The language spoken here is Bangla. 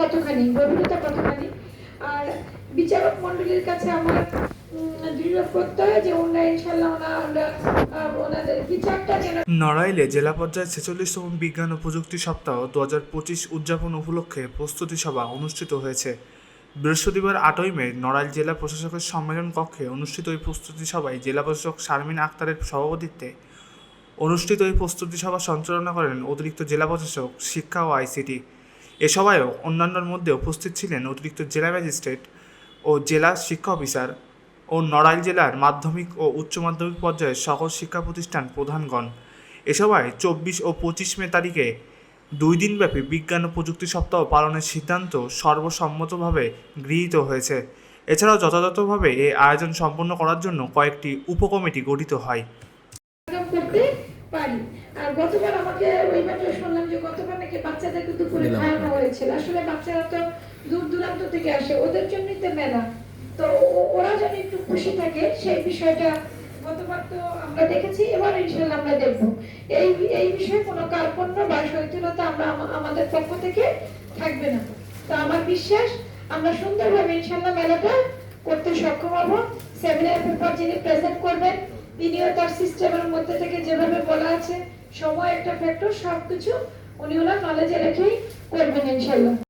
কতখানি, গভীরতা কতখানি? আর বিচারক মণ্ডলীর কাছে আমার নড়াইলে জেলা পর্যায়ে ছেচল্লিশতম বিজ্ঞান ও প্রযুক্তি সপ্তাহ দু হাজার পঁচিশ উদযাপন উপলক্ষে প্রস্তুতি সভা অনুষ্ঠিত হয়েছে। বৃহস্পতিবার আটই মে নড়াইল জেলা প্রশাসকের সম্মেলন কক্ষে অনুষ্ঠিত ওই প্রস্তুতি সভায় জেলা প্রশাসক শারমিন আক্তারের সভাপতিত্বে অনুষ্ঠিত এই প্রস্তুতি সভা সঞ্চালনা করেন অতিরিক্ত জেলা প্রশাসক, শিক্ষা ও আইসিটি। এ সভায়ও অন্যান্যর মধ্যে উপস্থিত ছিলেন অতিরিক্ত জেলা ম্যাজিস্ট্রেট ও জেলা শিক্ষা অফিসার ও নড়াইল জেলার মাধ্যমিক ও উচ্চ মাধ্যমিক পর্যায়ের সকল শিক্ষা প্রতিষ্ঠান প্রধানগণ। এ সভায় চব্বিশ ও পঁচিশ মে তারিখে দুই দিনব্যাপী বিজ্ঞান ও প্রযুক্তি সপ্তাহ পালনের সিদ্ধান্ত সর্বসম্মতভাবে গৃহীত হয়েছে। এছাড়াও যথাযথভাবে এই আয়োজন সম্পন্ন করার জন্য কয়েকটি উপকমিটি গঠিত হয়। পারি। আর গতবার আমাকে ওই মাত্র শুনলাম যে গতবার নাকি বাচ্চাদেরকে দুপুরে খাওয়ানো হয়েছিল। আসলে বাচ্চারা তো দূর দূরান্ত থেকে আসে ওদের জন্যই তো মেলা। তো ওরা যেন একটু খুশি থাকে সেই বিষয়টা গতবার তো আমরা দেখেছি এবার ইনশাল্লাহ আমরা দেখব। এই এই বিষয়ে কোনো কার্পণ্য বা শৈথিলতা আমরা আমাদের পক্ষ থেকে থাকবে না। তো আমার বিশ্বাস আমরা সুন্দরভাবে ইনশাল্লাহ মেলাটা করতে সক্ষম হব। সেমিনার পেপার যিনি প্রেজেন্ট করবেন তিনিও তার সিস্টেমের মধ্যে থেকে সময় একটা ফ্যাক্টর সবকিছু উনি ওনার নলেজে রেখেই করবেন ইনশাল্লাহ